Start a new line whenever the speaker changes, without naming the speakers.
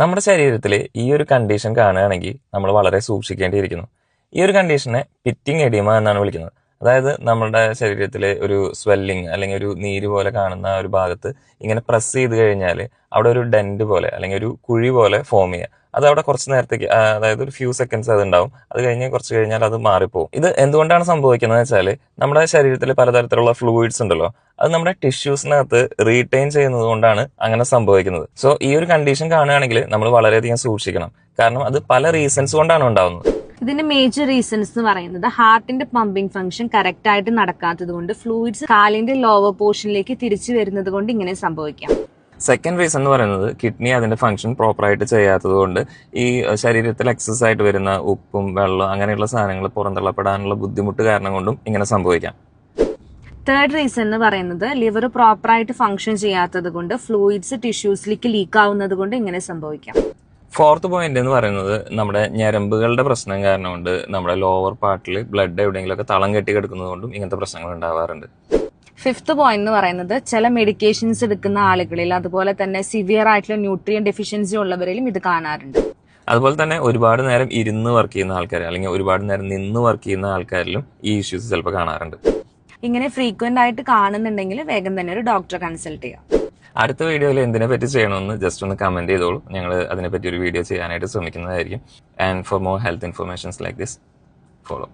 നമ്മുടെ ശരീരത്തിൽ ഈ ഒരു കണ്ടീഷൻ കാണുകയാണെങ്കിൽ നമ്മൾ വളരെ സൂക്ഷിക്കേണ്ടിയിരിക്കുന്നു. ഈ ഒരു കണ്ടീഷനെ പിറ്റിംഗ് എഡിമ എന്നാണ് വിളിക്കുന്നത്. അതായത് നമ്മുടെ ശരീരത്തിലെ ഒരു സ്വെല്ലിങ് അല്ലെങ്കിൽ ഒരു നീര് പോലെ കാണുന്ന ഒരു ഭാഗത്ത് ഇങ്ങനെ പ്രസ് ചെയ്ത് കഴിഞ്ഞാൽ അവിടെ ഒരു ഡെന്റ് പോലെ അല്ലെങ്കിൽ ഒരു കുഴി പോലെ ഫോം ചെയ്യുക. അത് അവിടെ കുറച്ച് നേരത്തേക്ക് അതായത് ഒരു ഫ്യൂ സെക്കൻഡ്സ് അത് ഉണ്ടാവും. അത് കഴിഞ്ഞ് കുറച്ച് കഴിഞ്ഞാൽ അത് മാറിപ്പോകും ഇത് എന്തുകൊണ്ടാണ് സംഭവിക്കുന്നത് വെച്ചാൽ നമ്മുടെ ശരീരത്തിൽ പലതരത്തിലുള്ള ഫ്ലൂയിഡ്സ് ഉണ്ടല്ലോ. അത് നമ്മുടെ ടിഷ്യൂസിനകത്ത് റീറ്റെയിൻ ചെയ്യുന്നത് കൊണ്ടാണ് അങ്ങനെ സംഭവിക്കുന്നത്. സോ ഈ ഒരു കണ്ടീഷൻ കാണുകയാണെങ്കിൽ നമ്മൾ വളരെയധികം സൂക്ഷിക്കണം. കാരണം അത് പല റീസൺസ് കൊണ്ടാണ് ഉണ്ടാവുന്നത്.
ഇതിന്റെ മേജർ റീസൺസ് എന്ന് പറയുന്നത് ഹാർട്ടിന്റെ പമ്പിംഗ് ഫംഗ്ഷൻ കറക്റ്റ് ആയിട്ട് നടക്കാത്തത് കൊണ്ട് ഫ്ലൂയിഡ്സ് കാലിന്റെ ലോവർ പോർഷനിലേക്ക് തിരിച്ചു വരുന്നത് കൊണ്ട് ഇങ്ങനെ സംഭവിക്കാം.
സെക്കൻഡ് റീസൺ എന്ന് പറയുന്നത് കിഡ്നി അതിന്റെ ഫംഗ്ഷൻ പ്രോപ്പറായിട്ട് ചെയ്യാത്തത് കൊണ്ട് ഈ ശരീരത്തിൽ എക്സസ് ആയിട്ട് വരുന്ന ഉപ്പും വെള്ളം അങ്ങനെയുള്ള സാധനങ്ങൾ പുറന്തള്ളപ്പെടാനുള്ള ബുദ്ധിമുട്ട് കാരണം കൊണ്ടും ഇങ്ങനെ സംഭവിക്കാം.
തേർഡ് റീസൺ എന്ന് പറയുന്നത് ലിവർ പ്രോപ്പറായിട്ട് ഫംഗ്ഷൻ ചെയ്യാത്തത് കൊണ്ട് ഫ്ലൂയിഡ്സ് ടിഷ്യൂസിലേക്ക് ലീക്ക് ആവുന്നത് കൊണ്ട് ഇങ്ങനെ സംഭവിക്കാം.
ഫോർത്ത് പോയിന്റ് എന്ന് പറയുന്നത് നമ്മുടെ ഞരമ്പുകളുടെ പ്രശ്നം കാരണം കൊണ്ട് നമ്മുടെ ലോവർ പാർട്ടിൽ ബ്ലഡ് എവിടെയെങ്കിലും ഒക്കെ തളം കെട്ടി കിടക്കുന്നത് കൊണ്ടും ഇങ്ങനത്തെ പ്രശ്നങ്ങൾ ഉണ്ടാവാറുണ്ട്.
ഫിഫ്ത്ത് പോയിന്റ് എന്ന് പറയുന്നത് ചില മെഡിക്കേഷൻസ് എടുക്കുന്ന ആളുകളിൽ അതുപോലെ തന്നെ സിവിയർ ആയിട്ടുള്ള ന്യൂട്രിയൻ ഡെഫിഷ്യൻസി ഉള്ളവരിലും ഇത് കാണാറുണ്ട്.
അതുപോലെ തന്നെ ഒരുപാട് നേരം ഇരുന്ന് വർക്ക് ചെയ്യുന്ന ആൾക്കാർ അല്ലെങ്കിൽ ഒരുപാട് നേരം നിന്ന് വർക്ക് ചെയ്യുന്ന ആൾക്കാരിലും ഈ ഇഷ്യൂസ് ചിലപ്പോൾ കാണാറുണ്ട്.
ഇങ്ങനെ ഫ്രീക്വന്റ് ആയിട്ട് കാണുന്നുണ്ടെങ്കിൽ വേഗം തന്നെ ഒരു ഡോക്ടറെ കൺസൾട്ട് ചെയ്യാം.
അടുത്ത വീഡിയോയിൽ എന്തിനെ പറ്റി ചെയ്യണമെന്ന് ജസ്റ്റ് ഒന്ന് കമന്റ് ചെയ്തോളൂ. ഞങ്ങൾ അതിനെപ്പറ്റി ഒരു വീഡിയോ ചെയ്യാനായിട്ട് ശ്രമിക്കുന്നതായിരിക്കും. And for more health informations like this follow